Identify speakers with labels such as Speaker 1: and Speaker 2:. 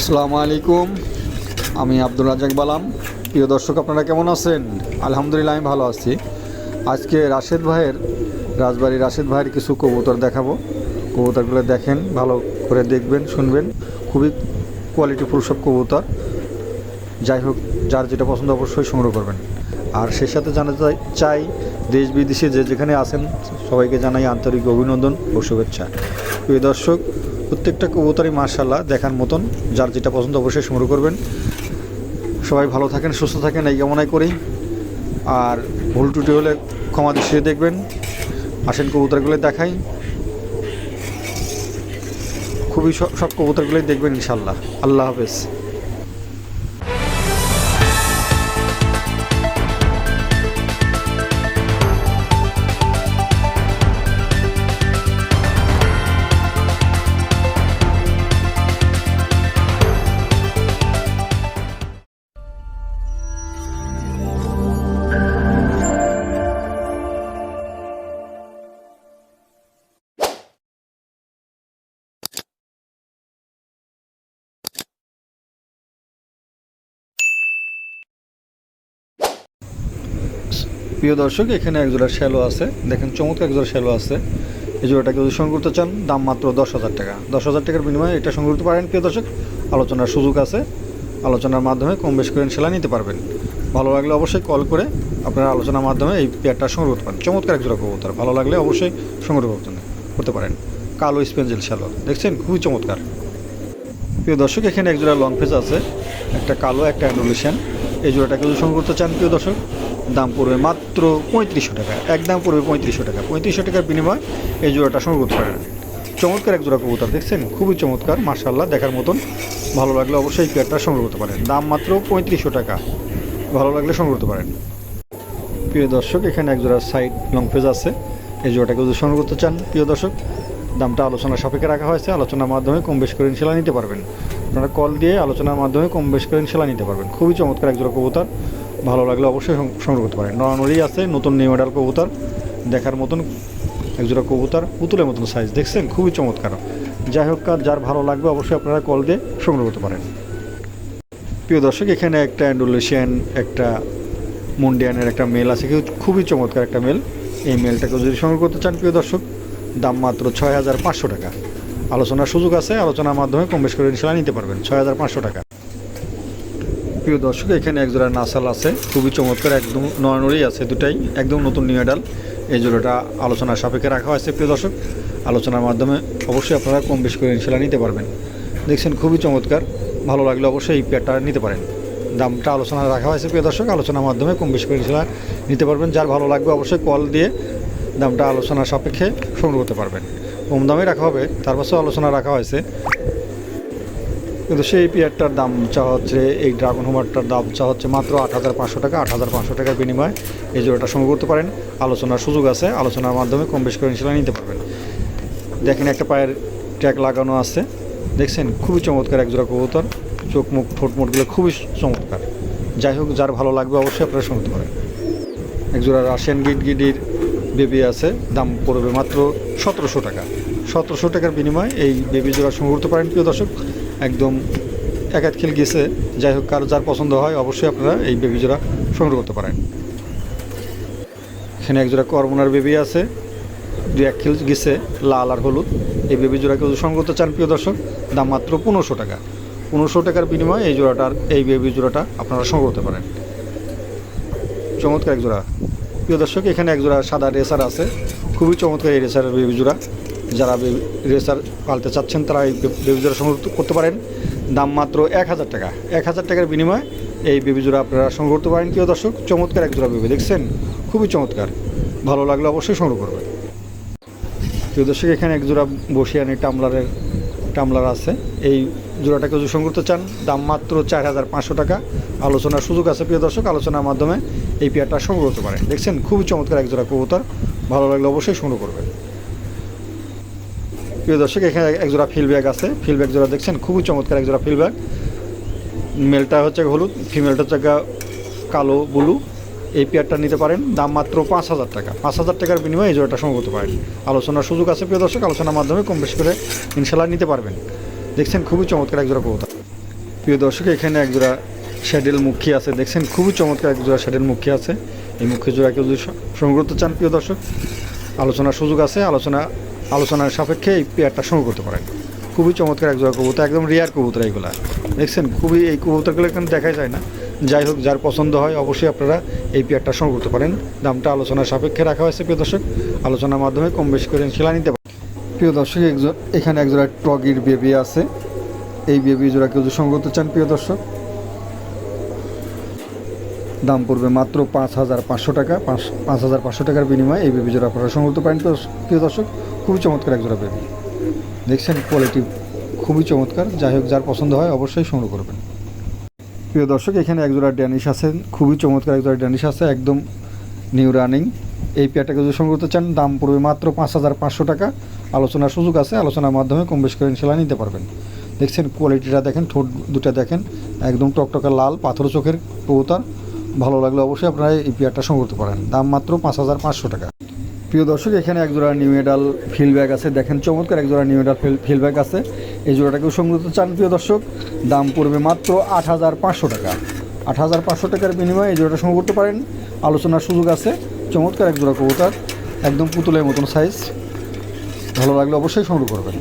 Speaker 1: আসসালামু আলাইকুম। আমি আব্দুল রাজাক বালাম। প্রিয় দর্শক, আপনারা কেমন আছেন? আলহামদুলিল্লাহ, আমি ভালো আছি। আজকে রাশেদ ভাইয়ের, রাজবাড়ি রাশেদ ভাইয়ের কিছু কবুতর দেখাবো। কবুতরগুলো দেখেন, ভালো করে দেখবেন, শুনবেন। খুবই কোয়ালিটিফুল সব কবুতর। যাই হোক, যার যেটা পছন্দ অবশ্যই সংগ্রহ করবেন। আর সে সাথে জানাতে চাই- দেশ বিদেশে যে যেখানে আছেন, সবাইকে জানাই আন্তরিক অভিনন্দন ও শুভেচ্ছা। প্রিয় দর্শক, প্রত্যেকটা কবুতরই মার্শাল্লাহ দেখার মতন, যার যেটা পছন্দ অবশ্যই শুরু করবেন। সবাই ভালো থাকেন, সুস্থ থাকেন, এই কামনাই করি। আর ভুল টুটি হলে ক্ষমা দৃষ্টিতে দেখবেন। আসেন কবুতরগুলো দেখাই। খুবই সব কবুতরগুলোই দেখবেন ইনশাল্লাহ আল্লাহ হাফেজ। প্রিয় দর্শক, এখানে একজোড়া শ্যালো আছে। দেখেন চমৎকার একজোড়া শ্যালো আছে। এই জোড়াটাকে যদি সংগ্রহ করতে চান, দাম মাত্র দশ হাজার টাকা। দশ হাজার টাকার বিনিময়ে এটা সংগ্রহ করতে পারেন, প্রিয় দর্শক। আলোচনার সুযোগ আছে। আলোচনার মাধ্যমে কম বেশ করে সেলা নিতে পারবেন। ভালো লাগলে অবশ্যই কল করে আপনারা আলোচনার মাধ্যমে এই পেয়ারটা সংগ্রহ করতে পারেন। চমৎকার একজোড়া কবুতর। ভালো লাগলে অবশ্যই সংগ্রহ করতে করতে পারেন। কালো স্পেঞ্জেল শ্যালো। দেখছেন? খুবই চমৎকার। প্রিয় দর্শক, এখানে এক জোড়া লং ফেস আছে। একটা কালো, একটা অ্যান্ডোলেশন এই জোড়াটাকে যদি সংগ্রহ করতে চান, প্রিয় দর্শক দাম পড়বে মাত্র পঁয়ত্রিশশো টাকা। এক দাম পড়বে পঁয়ত্রিশশো টাকা। পঁয়ত্রিশশো টাকার বিনিময়ে এই জোড়াটা সংগ্রহ করতে পারেন। চমৎকার এক জোড়া কবুতর, দেখছেন? খুবই চমৎকার মার্শাল্লাহ দেখার মতন। ভালো লাগলে অবশ্যই পেয়ারটা সংগ্রহ করতে পারেন। দাম মাত্র পঁয়ত্রিশশো টাকা। ভালো লাগলে সংগ্রহ করতে পারেন। প্রিয় দর্শক, এখানে এক জোড়া সাইড লং পেজ আছে। এই জোড়াটাকে যদি সংগ্রহ করতে চান, প্রিয় দর্শক, দামটা আলোচনার সাপেক্ষে রাখা হয়েছে। আলোচনার মাধ্যমে কম বেশ করে নিতে পারবেন। আপনারা কল দিয়ে আলোচনার মাধ্যমে কম বেশ করে নিতে পারবেন। খুবই চমৎকার এক জোড়া কবুতর। ভালো লাগলে অবশ্যই সংগ্রহ করতে পারেন। নড়ানড়ি আছে, নতুন নিউ মডেল কবুতর, দেখার মতন একজোড়া কবুতর, পুতুলের মতন সাইজ দেখছেন, খুবই চমৎকার। যাই হোক যার ভালো লাগবে অবশ্যই আপনারা কল দিয়ে সংগ্রহ করতে পারেন। প্রিয় দর্শক, এখানে একটা অ্যান্ডোলেশিয়ান একটা মুন্ডিয়ানের একটা মেল আছে। খুবই চমৎকার একটা মেল এই মেলটাকে যদি সংগ্রহ করতে চান, প্রিয় দর্শক, দাম মাত্র ছয় হাজার পাঁচশো টাকা। আলোচনার সুযোগ আছে, আলোচনার মাধ্যমে কম বেশ করে নিতে পারবেন। ছয় হাজার পাঁচশো টাকা। প্রিয় দর্শক, এখানে এক জোড়া নাসাল আছে। খুবই চমৎকার, একদম নয়নরি আছে দুটাই, একদম নতুন নিউ এডাল এই জোড়াটা আলোচনার সাপেক্ষে রাখা হয়েছে, প্রিয় দর্শক। আলোচনার মাধ্যমে অবশ্যই আপনারা কম বেশ করে ইনশাল্লাহ নিতে পারবেন। দেখছেন, খুবই চমৎকার, ভালো লাগলে অবশ্যই এই পেয়ারটা নিতে পারেন। দামটা আলোচনা রাখা হয়েছে, প্রিয় দর্শক। আলোচনার মাধ্যমে কম বেশি করে ইনশাল্লাহ নিতে পারবেন। যার ভালো লাগবে অবশ্যই কল দিয়ে দামটা আলোচনার সাপেক্ষে সংগ্রহ করতে পারবেন। কম দামে রাখা হবে, তার পাশেও আলোচনা রাখা হয়েছে। কিন্তু সেই পেয়ারটার দাম চা হচ্ছে, এই ড্রাগন হোমারটার দাম চা হচ্ছে মাত্র আট হাজার পাঁচশো টাকা, আট হাজার পাঁচশো টাকার বিনিময়ে। এই জোড়াটা সংগ্রহ করতে পারেন, আলোচনার সুযোগ আছে, আলোচনার মাধ্যমে কম বেশি করে ইনশাল্লাহ নিতে পারবেন। দেখেন একটা পায়ের ট্যাগ লাগানো আছে, দেখছেন? খুবই চমৎকার এক জোড়া কবুতর, চোখ মুখ ঠোঁট মোটগুলো খুবই চমৎকার। যাই হোক, যার ভালো লাগবে অবশ্যই আপনারা শুনতে পারেন। এক জোড়া রাশিয়ান গিট গিডির বেবি আছে, দাম পড়বে মাত্র সতেরোশো টাকা। সতেরোশো টাকার বিনিময়ে এই বেবি জোড়া সংগ্রহ করতে পারেন, প্রিয় দর্শক। একদম এক এক খিল গেছে। যাই হোক, কারও যার পছন্দ হয়, অবশ্যই আপনারা এই বেবি জোড়া সংগ্রহ করতে পারেন। এখানে এক জোড়া করমোনার বেবি আছে। দুই এক খিল গেছে, লাল আর হলুদ। এই বেবি জোড়াকে সংগ্রহ করতে চান, প্রিয় দর্শক, দাম মাত্র পনেরোশো টাকা। পনেরোশো টাকার বিনিময়ে এই জোড়াটার, এই বেবি জোড়াটা আপনারা সংগ্রহ করতে পারেন। চমৎকার এক জোড়া। প্রিয় দর্শক, এখানে এক জোড়া সাদা রেসার আছে। খুবই চমৎকার এই রেসারের বেবি জোড়া যারা রেসার পালতে চাচ্ছেন, তারা এই বেবি জোড়া সংগ্রহ করতে পারেন। দাম মাত্র এক হাজার টাকা। এক হাজার টাকার বিনিময়ে এই বেবি জোড়া আপনারা সংগ্রহ করতে পারেন। প্রিয় দর্শক, চমৎকার এক জোড়া বেবি, দেখছেন? খুবই চমৎকার। ভালো লাগলে অবশ্যই সংগ্রহ করবেন। প্রিয় দর্শক, এখানে এক জোড়া বসিয়ানি টামলারের টামলার আছে। এই জোড়াটাকে যদি সংগ্রহ করতে চান, দাম মাত্র চার হাজার পাঁচশো টাকা। আলোচনার সুযোগ আছে, প্রিয় দর্শক, আলোচনার মাধ্যমে এই পেয়ারটা সংগ্রহ করতে পারেন। দেখছেন? খুবই চমৎকার এক জোড়া কবুতর। ভালো লাগলে অবশ্যই সংগ্রহ করবেন। প্রিয় দর্শক, এখানে এক জোড়া ফিল ব্যাগ আছে। ফিল ব্যাগ জোড়া দেখছেন? খুবই চমৎকার এক জোড়া ফিল ব্যাগ মেলটা হচ্ছে হলুদ ফিমেলটা হচ্ছে কালো ব্লু এই পেয়ারটা নিতে পারেন। দাম মাত্র পাঁচ হাজার টাকা। পাঁচ হাজার টাকার বিনিময়ে এই জোড়াটা সংগ্রহ করতে পারেন। আলোচনার সুযোগ আছে প্রিয় দর্শক, আলোচনার মাধ্যমে কম বেশি করে ইনশাল্লাহ নিতে পারবেন। দেখছেন, খুবই চমৎকার এক জোড়া কবুতর। প্রিয় দর্শক, এখানে একজোড়া শ্যাডেল মুখী আছে। দেখছেন, খুবই চমৎকার একজোড়া শ্যাডেল মুখী আছে। এই মুখী জোড়া কেউ যদি সংগ্রহ করতে চান, প্রিয় দর্শক, আলোচনার সুযোগ আছে। আলোচনা আলোচনার সাপেক্ষে এই পেয়ারটা সংগ্রহ করতে পারেন। খুবই চমৎকার একজোড়া কবুতর, একদম রেয়ার কবুতর এইগুলা দেখছেন, খুবই এই কবুতরগুলো এখানে দেখাই যায় না। যাই হোক, যার পছন্দ হয় অবশ্যই আপনারা এই পেয়ারটা সংগ্রহ করতে পারেন। দামটা আলোচনার সাপেক্ষে রাখা হয়েছে, প্রিয় দর্শক। আলোচনার মাধ্যমে কম বেশি করে সেলা নিতে পারেন। প্রিয় দর্শক একজন এখানে একজোড়া টগির বেবি আছে। এই বেবি জোড়া কেউ সংগ্রহ করতে চান, প্রিয় দর্শক। দাম পড়বে মাত্র পাঁচ হাজার পাঁচশো টাকা। পাঁচ পাঁচ হাজার পাঁচশো টাকার বিনিময়ে এই বেবি জোড়া আপনারা সংগ্রহ করতে পারেন প্রিয় দর্শক খুবই চমৎকার এক জোড়া বেবি দেখছেন কোয়ালিটি খুবই চমৎকার। যাই হোক, যার পছন্দ হয় অবশ্যই সংগ্রহ করবেন। প্রিয় দর্শক, এখানে একজোড়া ড্যানিশ আছে। খুবই চমৎকার একজোড়া ড্যানিশ আছে, একদম নিউ রানিং এই পেয়ারটাকে যদি সংগ্রহ করতে চান, দাম পড়বে মাত্র পাঁচ হাজার পাঁচশো টাকা। আলোচনার সুযোগ আছে, আলোচনার মাধ্যমে কম বেশ করে ইনশাল্লাহ নিতে পারবেন। দেখছেন কোয়ালিটিটা দেখেন, ঠোঁট দুটা দেখেন, একদম টকটকা লাল, পাথর চোখের কবুতর। ভালো লাগলে অবশ্যই আপনারা এই পেয়ারটা সংগ্রহ করতে পারেন। দাম মাত্র পাঁচ হাজার পাঁচশো টাকা। প্রিয় দর্শক, এখানে এক জোড়া নিউ মেডাল ফিল ব্যাগ আছে। দেখেন, চমৎকার এক জোড়া নিউ মেডাল ফিল ব্যাগ আছে। এই জোড়াটাকেও সংগ্রহ চান, প্রিয় দর্শক। দাম পড়বে মাত্র আট হাজার পাঁচশো টাকা। আট হাজার পাঁচশো টাকার বিনিময়ে এই জোড়াটা সংগ্রহ করতে পারেন। আলোচনার সুযোগ আছে। চমৎকার এক জোড়া কবুতর। একদম পুতুলের মতন সাইজ ভালো লাগলে অবশ্যই সংগ্রহ করবেন।